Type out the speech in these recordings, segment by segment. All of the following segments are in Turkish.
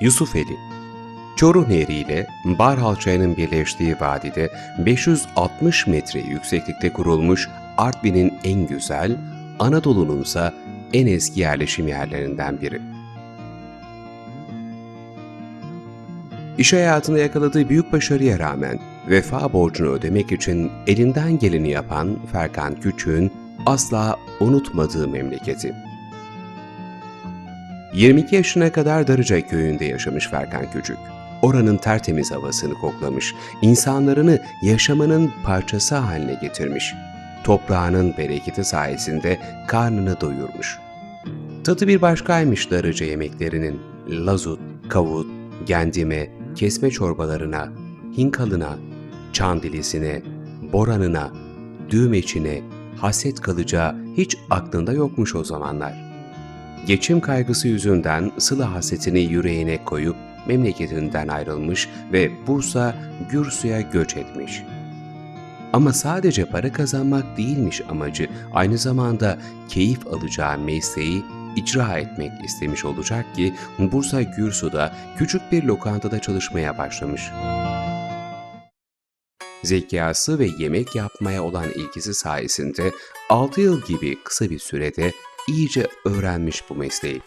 Yusufeli Çoruh Nehri ile Barhal Çayı'nın birleştiği vadide 560 metre yükseklikte kurulmuş Artvin'in en güzel, Anadolu'nun ise en eski yerleşim yerlerinden biri. İş hayatında yakaladığı büyük başarıya rağmen vefa borcunu ödemek için elinden geleni yapan Ferkan Küçük'ün asla unutmadığı memleketi. 22 yaşına kadar Darıca köyünde yaşamış Ferkan Küçük. Oranın tertemiz havasını koklamış, insanlarını yaşamının parçası haline getirmiş. Toprağının bereketi sayesinde karnını doyurmuş. Tadı bir başkaymış Darıca yemeklerinin. Lazut, kavut, gendime, kesme çorbalarına, hinkalına, çandilisine, boranına, düğmeçine, haset kalacağı hiç aklında yokmuş o zamanlar. Geçim kaygısı yüzünden Sıla hasetini yüreğine koyup memleketinden ayrılmış ve Bursa Gürsü'ye göç etmiş. Ama sadece para kazanmak değilmiş amacı, aynı zamanda keyif alacağı mesleği icra etmek istemiş olacak ki Bursa Gürsu'da küçük bir lokantada çalışmaya başlamış. Zekası ve yemek yapmaya olan ilgisi sayesinde 6 yıl gibi kısa bir sürede iyice öğrenmiş bu mesleği.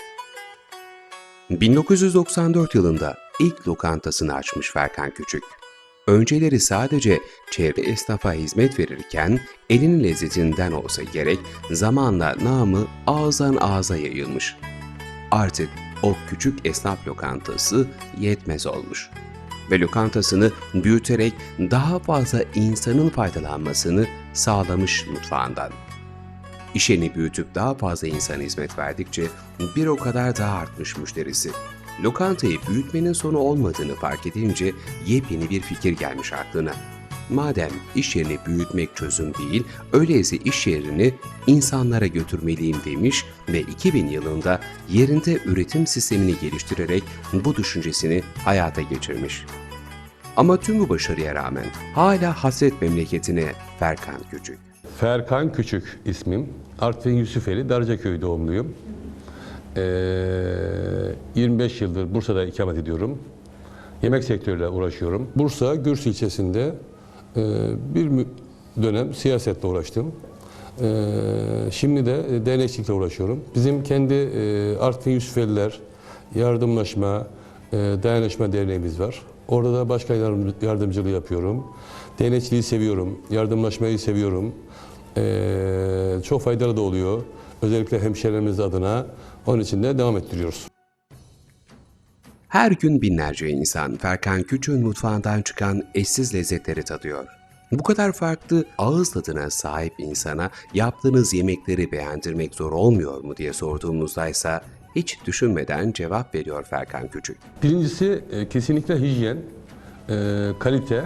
1994 yılında ilk lokantasını açmış Ferkan Küçük. Önceleri sadece çevre esnafa hizmet verirken elinin lezzetinden olsa gerek zamanla namı ağızdan ağza yayılmış. Artık o küçük esnaf lokantası yetmez olmuş ve lokantasını büyüterek daha fazla insanın faydalanmasını sağlamış mutfağından. İşini büyütüp daha fazla insana hizmet verdikçe bir o kadar daha artmış müşterisi. Lokantayı büyütmenin sonu olmadığını fark edince yepyeni bir fikir gelmiş aklına. Madem iş yerini büyütmek çözüm değil, öyleyse iş yerini insanlara götürmeliyim demiş ve 2000 yılında yerinde üretim sistemini geliştirerek bu düşüncesini hayata geçirmiş. Ama tüm bu başarıya rağmen hala hasret memleketine Ferkan Küçük. Ferkan Küçük ismim. Artvin Yusufeli, Darıcaköy doğumluyum. Ee, 25 yıldır Bursa'da ikamet ediyorum. Yemek sektörüyle uğraşıyorum. Bursa Gürs ilçesinde e, bir dönem siyasetle uğraştım. Ee, şimdi de e, dernekçilikle uğraşıyorum. Bizim kendi e, Artvin Yusufeliler Yardımlaşma, e, Dayanışma Derneğimiz var. Orada da başkan yardım- yardımcılığı yapıyorum. Dernekçiliği seviyorum, yardımlaşmayı seviyorum. Ee, çok faydalı da oluyor. Özellikle hemşehrilerimiz adına. Onun için de devam ettiriyoruz. Her gün binlerce insan Ferkan Küçük'ün mutfağından çıkan eşsiz lezzetleri tadıyor. Bu kadar farklı ağız tadına sahip insana yaptığınız yemekleri beğendirmek zor olmuyor mu diye sorduğumuzda ise hiç düşünmeden cevap veriyor Ferkan Küçük. Birincisi e, kesinlikle hijyen, e, kalite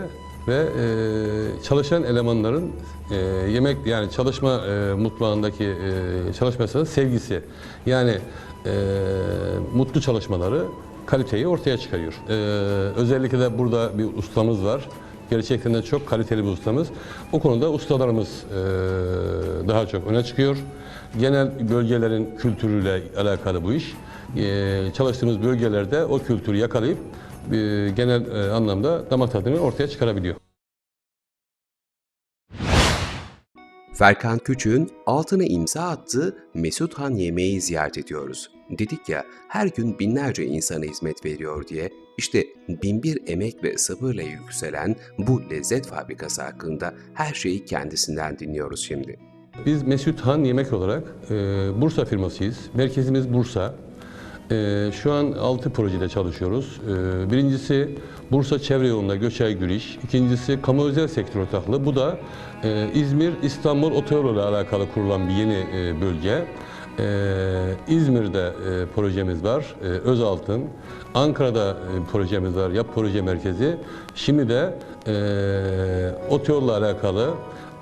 ve e, çalışan elemanların e, yemek yani çalışma e, mutfağındaki e, çalışmasının sevgisi. Yani e, mutlu çalışmaları kaliteyi ortaya çıkarıyor. E, özellikle de burada bir ustamız var. Gerçekten de çok kaliteli bir ustamız. O konuda ustalarımız e, daha çok öne çıkıyor. Genel bölgelerin kültürüyle alakalı bu iş. E, çalıştığımız bölgelerde o kültürü yakalayıp genel e, anlamda damak tadını ortaya çıkarabiliyor. Ferkan Küçük'ün altına imza attığı Mesut Han yemeği ziyaret ediyoruz. Dedik ya her gün binlerce insana hizmet veriyor diye işte binbir emek ve sabırla yükselen bu lezzet fabrikası hakkında her şeyi kendisinden dinliyoruz şimdi. Biz Mesut Han Yemek olarak e, Bursa firmasıyız. Merkezimiz Bursa. E, şu an 6 projede çalışıyoruz. E, birincisi Bursa Çevre Yolunda Göçay Gülüş. İkincisi kamu özel sektör ortaklığı. Bu da e, İzmir İstanbul Otoyolu ile alakalı kurulan bir yeni e, bölge. E, İzmir'de e, projemiz var, e, Özaltın. Ankara'da projemiz var, Yap Proje Merkezi. Şimdi de e, otoyolla alakalı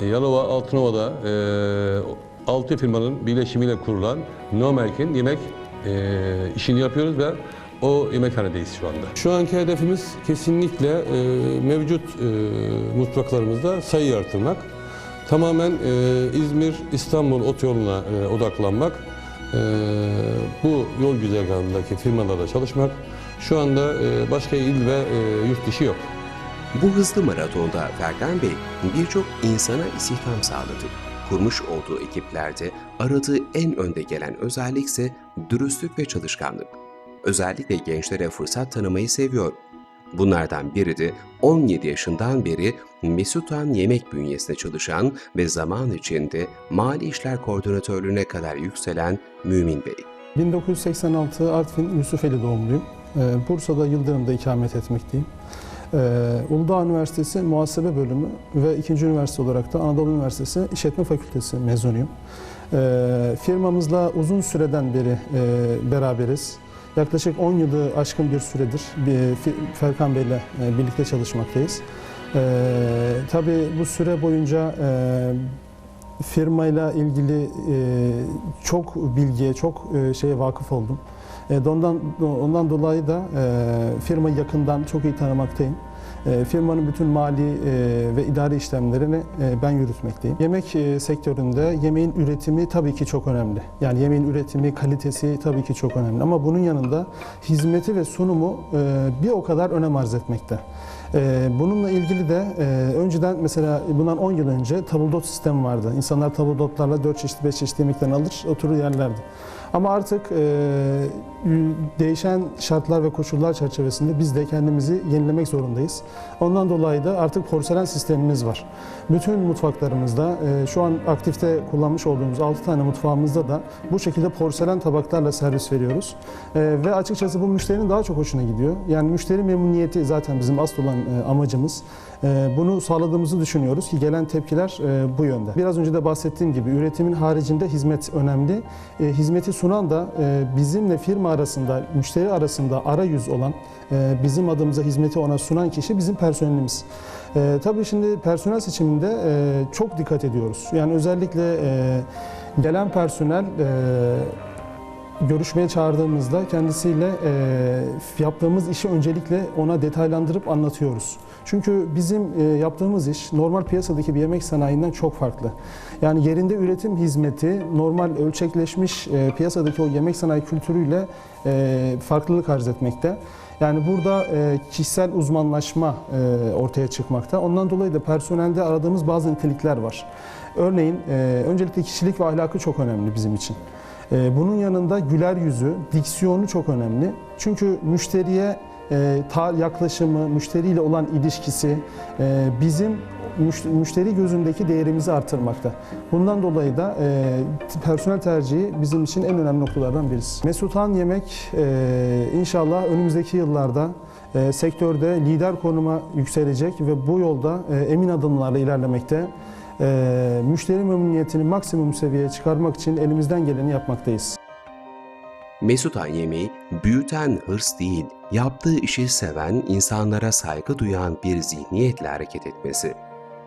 Yalova Altınova'da e, altı firmanın birleşimiyle kurulan Nomerk'in yemek e, işini yapıyoruz ve o yemekhanedeyiz şu anda. Şu anki hedefimiz kesinlikle e, mevcut e, mutfaklarımızda sayı artırmak. Tamamen e, İzmir, İstanbul otoyoluna e, odaklanmak. E, bu yol güzergahındaki firmalarla çalışmak. Şu anda e, başka il ve e, yurt dışı yok. Bu hızlı maratonda Ferdan Bey birçok insana istihdam sağladı. Kurmuş olduğu ekiplerde aradığı en önde gelen özellik ise dürüstlük ve çalışkanlık. Özellikle gençlere fırsat tanımayı seviyor. Bunlardan biri de 17 yaşından beri Mesutan Yemek bünyesinde çalışan ve zaman içinde Mali İşler Koordinatörlüğüne kadar yükselen Mümin Bey. 1986 Artvin Yusufeli doğumluyum. Ee, Bursa'da Yıldırım'da ikamet etmekteyim. Ee, Uludağ Üniversitesi Muhasebe Bölümü ve ikinci üniversite olarak da Anadolu Üniversitesi İşletme Fakültesi mezunuyum. Ee, Firmamızla uzun süreden beri e, beraberiz. Yaklaşık 10 yılı aşkın bir süredir Ferkan Bey'le e, birlikte çalışmaktayız. Ee, tabii bu süre boyunca e, firmayla ilgili çok bilgiye, çok şeye vakıf oldum. E, ondan ondan dolayı da e, firmayı yakından çok iyi tanımaktayım. E, firmanın bütün mali e, ve idari işlemlerini ben yürütmekteyim. Yemek sektöründe yemeğin üretimi tabii ki çok önemli. Yani yemeğin üretimi, kalitesi tabii ki çok önemli. Ama bunun yanında hizmeti ve sunumu bir o kadar önem arz etmekte. Bununla ilgili de önceden mesela bundan 10 yıl önce tabldot sistemi vardı. İnsanlar tabldotlarla 4 çeşit 5 çeşit yemekten alır oturur yerlerdi. Ama artık e, değişen şartlar ve koşullar çerçevesinde biz de kendimizi yenilemek zorundayız. Ondan dolayı da artık porselen sistemimiz var. Bütün mutfaklarımızda e, şu an aktifte kullanmış olduğumuz 6 tane mutfağımızda da bu şekilde porselen tabaklarla servis veriyoruz. E, ve açıkçası bu müşterinin daha çok hoşuna gidiyor. Yani müşteri memnuniyeti zaten bizim asıl olan e, amacımız. E, bunu sağladığımızı düşünüyoruz ki gelen tepkiler e, bu yönde. Biraz önce de bahsettiğim gibi üretimin haricinde hizmet önemli. E, hizmeti sunan da e, bizimle firma arasında, müşteri arasında arayüz olan, e, bizim adımıza hizmeti ona sunan kişi bizim personelimiz. E, tabii şimdi personel seçiminde çok dikkat ediyoruz. Yani özellikle gelen personel görüşmeye çağırdığımızda kendisiyle yaptığımız işi öncelikle ona detaylandırıp anlatıyoruz. Çünkü bizim e, yaptığımız iş normal piyasadaki bir yemek sanayinden çok farklı. Yani yerinde üretim hizmeti normal ölçekleşmiş e, piyasadaki o yemek sanayi kültürüyle e, farklılık arz etmekte. Yani burada kişisel uzmanlaşma ortaya çıkmakta. Ondan dolayı da personelde aradığımız bazı nitelikler var. Örneğin öncelikle kişilik ve ahlakı çok önemli bizim için. Bunun yanında güler yüzü, diksiyonu çok önemli. Çünkü müşteriye yaklaşımı, müşteriyle olan ilişkisi e, bizim müş- müşteri gözündeki değerimizi artırmakta. Bundan dolayı da e, personel tercihi bizim için en önemli noktalardan birisi. Mesutan Yemek e, inşallah önümüzdeki yıllarda e, sektörde lider konuma yükselecek ve bu yolda e, emin adımlarla ilerlemekte. Ee, müşteri memnuniyetini maksimum seviyeye çıkarmak için elimizden geleni yapmaktayız. Mesutan yemeği büyüten hırs değil, yaptığı işi seven, insanlara saygı duyan bir zihniyetle hareket etmesi.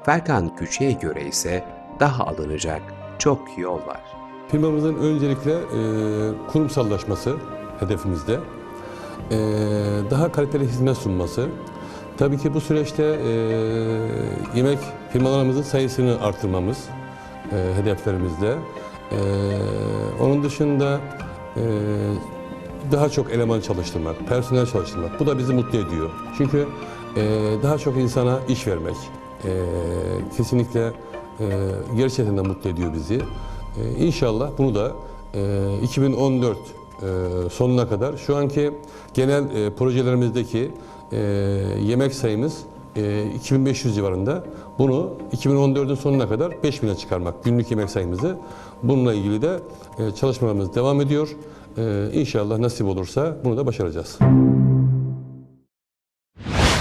Ferkan Küçük'e göre ise daha alınacak çok yol var. Firmamızın öncelikle e, kurumsallaşması hedefimizde. E, daha kaliteli hizmet sunması. Tabii ki bu süreçte e, yemek firmalarımızın sayısını artırmamız e, hedeflerimizde. E, onun dışında e, daha çok eleman çalıştırmak, personel çalıştırmak. Bu da bizi mutlu ediyor. Çünkü e, daha çok insana iş vermek e, kesinlikle e, gerçekten de mutlu ediyor bizi. E, inşallah bunu da e, 2014 e, sonuna kadar şu anki genel e, projelerimizdeki e, yemek sayımız 2500 civarında. Bunu 2014'ün sonuna kadar 5000'e çıkarmak günlük yemek sayımızı. Bununla ilgili de e, çalışmalarımız devam ediyor. E, inşallah nasip olursa bunu da başaracağız.